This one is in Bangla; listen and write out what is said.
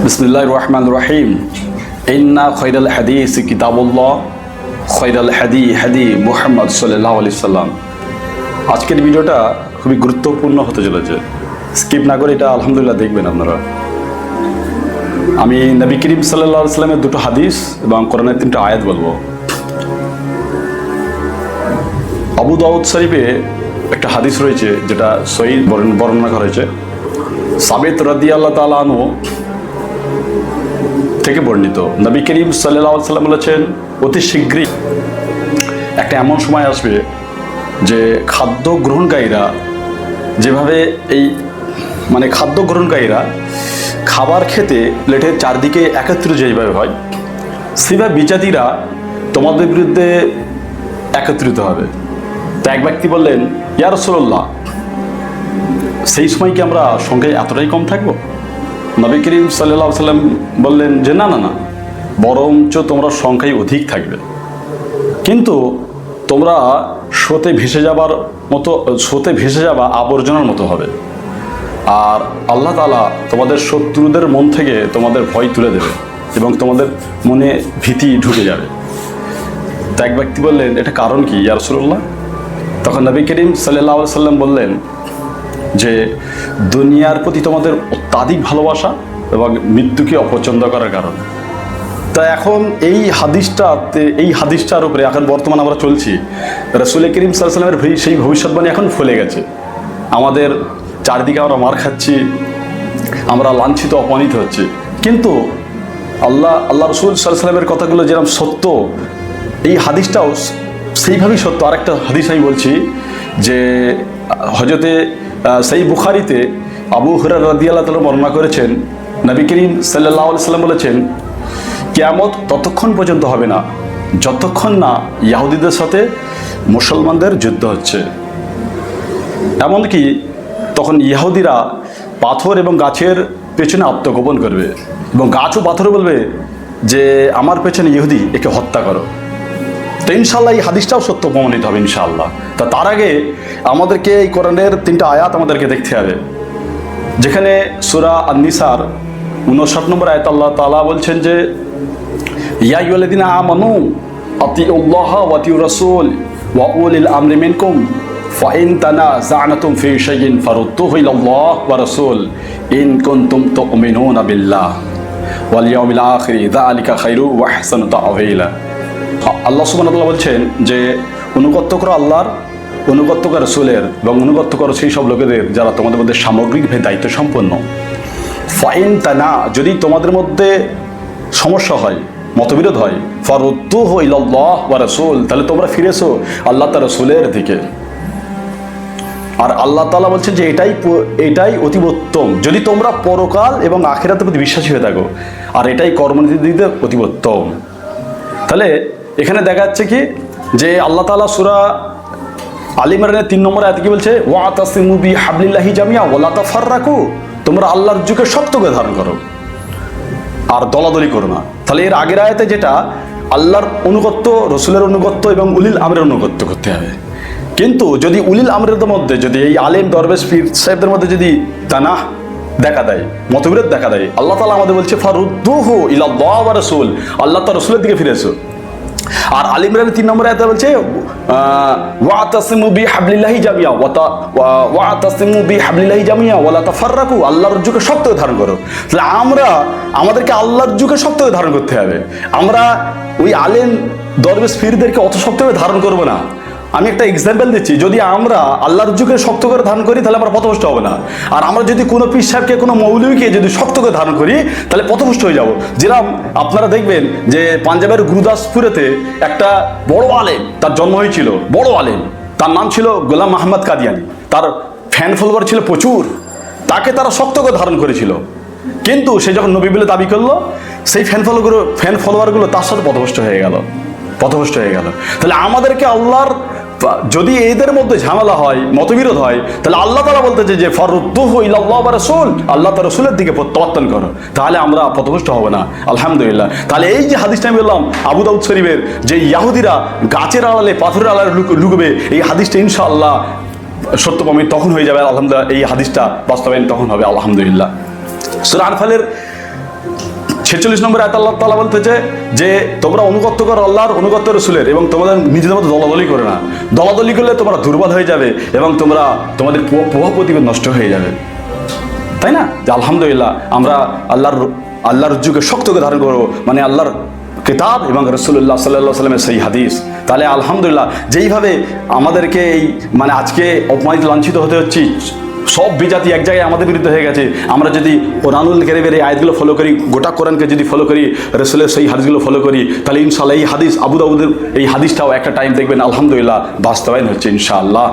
বিসমিল্লাহ রহমান রহিম। ইন্না খৈরাল হাদিস কিতাবুল্লাহ, খৈরাল হাদি হাদি মুহাম্মদ সাল্লাহ আলি সাল্লাম। আজকের ভিডিওটা খুবই গুরুত্বপূর্ণ হতে চলেছে। স্কিপ না করে এটা আলহামদুলিল্লাহ দেখবেন আপনারা। আমি নবী করিম সাল্লাহ সাল্লামের দুটো হাদিস এবং কোরআনের তিনটা আয়াত বলব। আবু দাউদ শরীফে একটা হাদিস রয়েছে, যেটা সই বর্ণনা করা হয়েছে। সাবেত রাদি আল্লাহ তালু থেকে বর্ণিত। নবী করিম সাল্লাহ সাল্লাম বলেছেন, অতি শীঘ্রই একটা এমন সময় আসবে যে খাদ্য গ্রহণকারীরা যেভাবে এই মানে খাদ্য গ্রহণকারীরা খাবার খেতে প্লেটের চারদিকে একত্রিত যেভাবে হয় সেভাবে বিজাতিরা তোমাদের বিরুদ্ধে একত্রিত হবে। তো এক ব্যক্তি বললেন, ইয়া রসুল্লাহ সেই সময় কি আমরা সংখ্যায় এতটাই কম থাকব? নবী করিম সাল্লাহ সাল্লাম বললেন যে, না না না, বরঞ্চ তোমরা সংখ্যায় অধিক থাকবে। কিন্তু তোমরা স্রোতে ভেসে যাবার মতো, স্রোতে ভেসে যাওয়া আবর্জনার মতো হবে। আর আল্লাহ তালা তোমাদের শত্রুদের মন থেকে তোমাদের ভয় তুলে দেবে এবং তোমাদের মনে ভীতি ঢুকে যাবে। তা এক ব্যক্তি বললেন, এটা কারণ কি ইয়ারসুল্লাহ তখন নবী করিম সাল্লাহ সাল্লাম বললেন যে দুনিয়ার প্রতি তোমাদের অত্যাধিক ভালোবাসা এবং মৃত্যুকে অপছন্দ করার কারণ। তা এখন এই হাদিসটাতে এই হাদিসটার উপরে এখন বর্তমান আমরা চলছি। রসুল করিম সাল্লামের সেই ভবিষ্যৎবাণী এখন ফলে গেছে। আমাদের চারদিকে আমরা মার খাচ্ছি, আমরা লাঞ্ছিত, অপমানিত হচ্ছে। কিন্তু আল্লাহ আল্লাহ রসুল সাল্লামের কথাগুলো যেরকম সত্য, এই হাদিসটাও সেইভাবেই সত্য। আরেকটা হাদিস আমি বলছি যে হজরতে সেই বুখারিতে আবু হুরার রাদি আল্লাহ তালা বর্ণনা করেছেন, নবী করিম সাল্লাহ সাল্লাম বলেছেন, কেয়ামত ততক্ষণ পর্যন্ত হবে না, যতক্ষণ না ইয়াহুদিদের সাথে মুসলমানদের যুদ্ধ হচ্ছে। এমনকি তখন ইয়াহুদিরা পাথর এবং গাছের পেছনে আত্মগোপন করবে এবং গাছ ও পাথরে বলবে যে, আমার পেছনে ইহুদি, একে হত্যা করো। তো ইনশাল্লাহ এই হাদিসটাও সত্য প্রমাণিত হবে ইনশাআল্লাহ তা তার আগে আমাদেরকে এই কোরআনের তিনটা আয়াত আমাদেরকে দেখতে হবে। যেখানে সুরা আন্নিসার উনষাট নম্বর আয়াত আল্লাহ তালা বলছেন যে ইয়াইদিনা আমানু আতি উল্লাহ ওয়াতি রসুল ওয়াউল আমরি মিনকুম ফাইন তানা জানাতুম ফি শাইইন ফারুদ্দুহু ইলাল্লাহ ওয়া রাসূল ইন কুনতুম তুমিনুনা বিল্লাহ। ওয়াল ইয়াউমিল আখির, যালিকা খায়রু ওয়া আহসানু তাআওয়িলা আল্লাহ সুবহানাহু বলছেন যে অনুগত্য করো আল্লাহর, অনুগত্য করো রসুলের এবং অনুগত্য করো সেই সব লোকেদের যারা তোমাদের মধ্যে সামগ্রিকভাবে দায়িত্ব সম্পন্ন। ফাইন তা না যদি তোমাদের মধ্যে সমস্যা হয়, মতবিরোধ হয় ফরুদ্দু হইল্লাহ বা রসুল, তাহলে তোমরা ফিরেছো আল্লাহ তার রসুলের দিকে। আর আল্লাহ তালা বলছেন যে এটাই এটাই অতীব উত্তম। যদি তোমরা পরকাল এবং আখেরাতের প্রতি বিশ্বাসী হয়ে থাকো, আর এটাই কর্মনীতিতে অতীব উত্তম। তাহলে এখানে দেখা যাচ্ছে কি যে আল্লাহ তালা সুরা আলিমারের তিন নম্বর আয়াত কি বলছে ওয়া হাবলিল্লাহি জামিয়া ওলা তাফার রাখো তোমরা আল্লাহর যুগে শক্ত করে ধারণ করো, আর দলাদলি করো না। তাহলে এর আগের আয়াতে যেটা, আল্লাহর অনুগত্য রসুলের অনুগত্য এবং উলিল আমরের অনুগত্য করতে হবে। কিন্তু যদি উলিল আমরের মধ্যে, যদি এই আলেম, দরবেশ, পীর সাহেবদের মধ্যে যদি তানা দেখা দেয়, মতবিরোধ দেখা দেয়, আল্লাহ তালা আমাদের বলছে, ফারুদ্দুহু ওয়া রাসূল। আল্লাহ তার রসুলের দিকে ফিরেছো আর আল ইমরান তিন নম্বরে আয়াতে বলছে ওয়া তাসিমু বি হাবলিল্লাহি জামিয়া ওয়া ওয়া তাসিমু বি হাবলিল্লাহি জামিয়া, ওয়ালা তাফাররাকু, আল্লাহর যুগে শক্ত ধারণ করো। তাহলে আমরা, আমাদেরকে আল্লাহর যুগে শক্ত ধারণ করতে হবে। আমরা ওই আলেম দরবেশ ফিরদেরকে অত শক্তভাবে ধারণ করব না। আমি একটা এক্সাম্পল দিচ্ছি, যদি আমরা আল্লাহর যুগে শক্ত করে ধারণ করি, তাহলে আমরা পথভ্রষ্ট হবে না। আর আমরা যদি কোনো পীর সাহেবকে, কোনো মৌলবীকে যদি শক্ত করে ধারণ করি, তাহলে পথভ্রষ্ট হয়ে যাব। যেরকম আপনারা দেখবেন যে পাঞ্জাবের গুরুদাসপুরেতে একটা বড় আলেম, তার জন্ম হয়েছিল, বড় আলেম। তার নাম ছিল গোলাম মাহমদ কাদিয়ানি। তার ফ্যান ফলোয়ার ছিল প্রচুর। তাকে তারা শক্ত করে ধারণ করেছিল। কিন্তু সে যখন নবী বলে দাবি করল, সেই ফ্যান ফলোগুলো ফ্যান ফলোয়ারগুলো তার সাথে পথভ্রষ্ট হয়ে গেল। পথভ্রষ্ট হয়ে গেল। তাহলে আমাদেরকে আল্লাহর যদি এদের মধ্যে ঝামেলা হয়, মতবিরোধ হয়, তাহলে আল্লাহ তালা বলতেছে যে, ফরুদ্দুহ ইল্লাহ রসুল। আল্লাহ তার রসুলের দিকে প্রত্যাবর্তন করো। তাহলে আমরা পথভ্রষ্ট হব না। আলহামদুলিল্লাহ। তাহলে এই যে হাদিসটা আমি বললাম, আবু দাউদ শরীফের যে ইয়াহুদিরা গাছের আড়ালে, পাথরের আড়ালে লুকবে, এই হাদিসটা ইনশাআল্লাহ সত্য প্রমিত তখন হয়ে যাবে। আলহামদুলিল্লাহ, এই হাদিসটা বাস্তবায়ন তখন হবে, আলহামদুলিল্লাহ। সুরা আনফালের ছেচল্লিশ নম্বর আয়াত আল্লাহ তালা বলতেছে যে তোমরা অনুগত্য করো আল্লাহর, অনুগত্য রসুলের এবং তোমাদের নিজেদের মতো দলাদলি করে না। দলাদলি করলে তোমরা দুর্বল হয়ে যাবে এবং তোমরা তোমাদের প্রভাব প্রভাব নষ্ট হয়ে যাবে। তাই না? যে আলহামদুলিল্লাহ আমরা আল্লাহর আল্লাহর যুগে শক্তকে ধারণ করব। মানে আল্লাহর কিতাব এবং রসুল্লাহ সাল্লাহ সাল্লামের সেই হাদিস। তাহলে আলহামদুলিল্লাহ যেইভাবে আমাদেরকে এই মানে আজকে অপমানিত লাঞ্ছিত হতে হচ্ছে সব বেজাতি এক জায়গায় আমাদের বিরুদ্ধে হয়ে গেছে। আমরা যদি কোরআনুল কেরিমের এই আয়াতগুলো ফলো করি, গোটা কোরআনকে যদি ফলো করি, রসুলের সেই হাদিসগুলো ফলো করি, তাহলে ইনশাল্লাহ এই হাদিস আবুদাবুদের এই হাদিসটাও একটা টাইম দেখবেন, আলহামদুলিল্লাহ বাস্তবায়ন হচ্ছে ইনশাআল্লাহ।